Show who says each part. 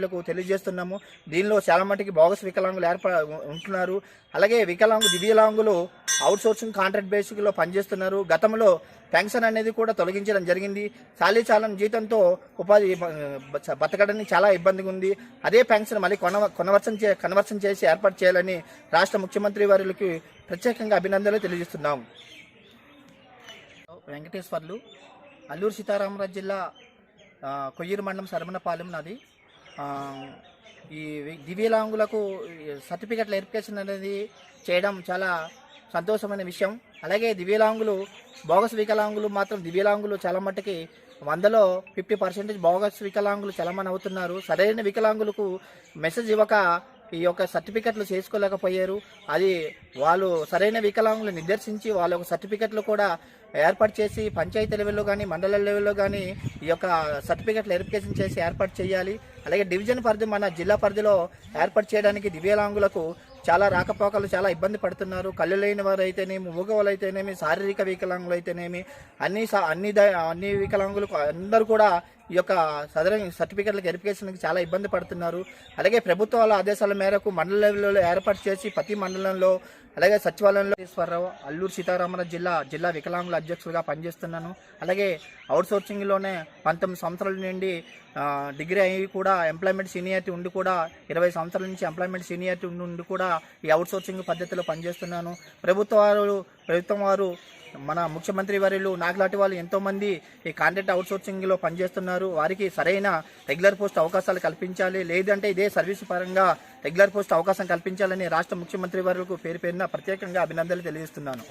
Speaker 1: వర్యులకు తెలియజేస్తున్నాము. దీనిలో చాలా మటుకి బోగస్ వికలాంగులు ఏర్ప ఉంటున్నారు. అలాగే వికలాంగు దివ్యలాంగులు అవుట్ సోర్సింగ్ కాంట్రాక్ట్ బేసిక్లో పనిచేస్తున్నారు. గతంలో పెన్షన్ అనేది కూడా తొలగించడం జరిగింది. చాలీ చాలని జీతంతో ఉపాధి బతకడానికి చాలా ఇబ్బందిగా ఉంది. అదే పెన్షన్ మళ్ళీ కొన కొనవర్సం చే కన్వర్షన్ చేసి ఏర్పాటు చేయాలని రాష్ట్ర ముఖ్యమంత్రి వారికి ప్రత్యేకంగా అభినందనలు తెలియజేస్తున్నాం. వెంకటేశ్వర్లు అల్లూరు సీతారామరాజు జిల్లా కొయ్యూరు మండలం సరమనపాలెం నాది. ఈ దివ్యలాంగులకు సర్టిఫికెట్ల సర్టిఫికెట్ వెరిఫికేషన్ అనేది చేయడం చాలా సంతోషమైన విషయం. అలాగే దివ్యలాంగులు బోగస్ వికలాంగులు మాత్రం దివ్యలాంగులు చాలా మట్టుకి వందలో ఫిఫ్టీ పర్సెంటేజ్ బోగస్ వికలాంగులు చలమని అవుతున్నారు. సరైన వికలాంగులకు మెసేజ్ ఇవ్వక ఈ యొక్క సర్టిఫికెట్లు చేసుకోలేకపోయారు. అది వాళ్ళు సరైన వికలాంగులు నిర్దేశించి వాళ్ళ యొక్క సర్టిఫికెట్లు కూడా ఏర్పాటు చేసి పంచాయతీ లెవెల్లో కానీ మండల లెవెల్లో కానీ ఈ యొక్క సర్టిఫికెట్లు వెరిఫికేషన్ చేసి ఏర్పాటు చేయాలి. అలాగే డివిజన్ పరిధి మన జిల్లా పరిధిలో ఏర్పాటు చేయడానికి దివ్యాంగులకు చాలా రాకపోకలు చాలా ఇబ్బంది పడుతున్నారు. కళ్ళు లేని వారు అయితేనేమి మూగవాళ్ళు అయితేనేమి శారీరక వికలాంగులు అయితేనేమి అన్ని అన్ని అన్ని వికలాంగులకు అందరూ కూడా ఈ యొక్క సదరం సర్టిఫికెట్ల వెరిఫికేషన్కి చాలా ఇబ్బంది పడుతున్నారు. అలాగే ప్రభుత్వాల ఆదేశాల మేరకు మండల లెవెల్లో ఏర్పాటు చేసి ప్రతి మండలంలో అలాగే సచివాలయంలో ఈశ్వరరావు అల్లూరు సీతారామరాజు జిల్లా జిల్లా వికలాంగుల అధ్యక్షుడిగా పనిచేస్తున్నాను. అలాగే అవుట్సోర్సింగ్లోనే పంతొమ్మిది సంవత్సరాల నుండి డిగ్రీ అయ్యి కూడా ఎంప్లాయ్మెంట్ సీనియారిటీ ఉండి కూడా ఇరవై సంవత్సరాల నుంచి ఎంప్లాయ్మెంట్ సీనియారిటీ ఉండి ఉండి కూడా ఈ అవుట్ సోర్సింగ్ పద్ధతిలో పనిచేస్తున్నాను. ప్రభుత్వ వారు ప్రభుత్వం వారు మన ముఖ్యమంత్రి వర్యులు నాకులాంటి వాళ్ళు ఎంతో మంది ఈ కాంట్రాక్ట్ అవుట్ పనిచేస్తున్నారు. ఉన్నారు వారికి సరైన రెగ్యులర్ పోస్ట్ అవకాశాలు కల్పించాలి. లేదంటే ఇదే సర్వీస్ పరంగా రెగ్యులర్ పోస్ట్ అవకాశం కల్పించాలని రాష్ట్ర ముఖ్యమంత్రి వారికి పేరు పేరున ప్రత్యేకంగా అభినందనలు తెలియజేస్తున్నాను.